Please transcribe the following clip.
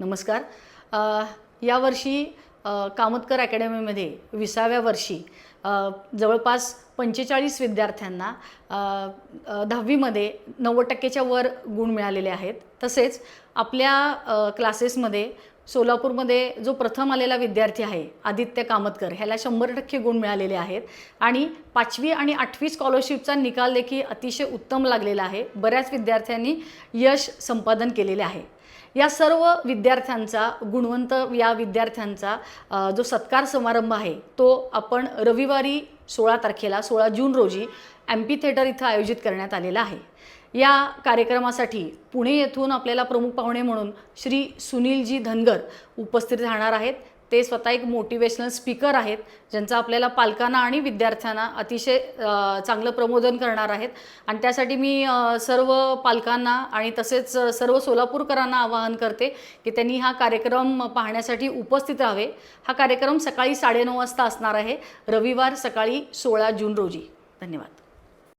नमस्कार. यावर्षी कामतकर अकॅडमीमध्ये विसाव्या वर्षी जवळपास पंचेचाळीस विद्यार्थ्यांना दहावीमध्ये नव्वद टक्केच्या वर गुण मिळालेले आहेत. तसेच आपल्या क्लासेसमध्ये सोलापूरमध्ये जो प्रथम आलेला विद्यार्थी आहे आदित्य कामतकर ह्याला शंभर टक्के गुण मिळालेले आहेत. आणि पाचवी आणि आठवी स्कॉलरशिपचा निकाल देखील अतिशय उत्तम लागलेला आहे. बऱ्याच विद्यार्थ्यांनी यश संपादन केलेले आहे. या सर्व विद्यार्थ्यांचा गुणवंत या विद्यार्थ्यांचा जो सत्कार समारंभ आहे तो आपण रविवारी सोळा तारखेला सोळा जून रोजी एम्पी थिएटर इथं आयोजित करण्यात आलेला आहे. या कार्यक्रमासाठी पुणे येथून आपल्याला प्रमुख पाहुणे म्हणून श्री सुनीलजी धनगर उपस्थित राहणार आहेत. ते स्वतः एक मोटिवेशनल स्पीकर आहेत ज्यांचा आपल्याला पालकांना आणि विद्यार्थ्यांना अतिशय चांगलं प्रबोधन करणार आहेत. आणि त्यासाठी मी सर्व पालकांना आणि तसेच सर्व सोलापूरकरांना आवाहन करते की त्यांनी हा कार्यक्रम पाहण्यासाठी उपस्थित राहावे. हा कार्यक्रम सकाळी साडेनऊ वाजता असणार आहे. रविवार सकाळी सोळा जून रोजी. धन्यवाद.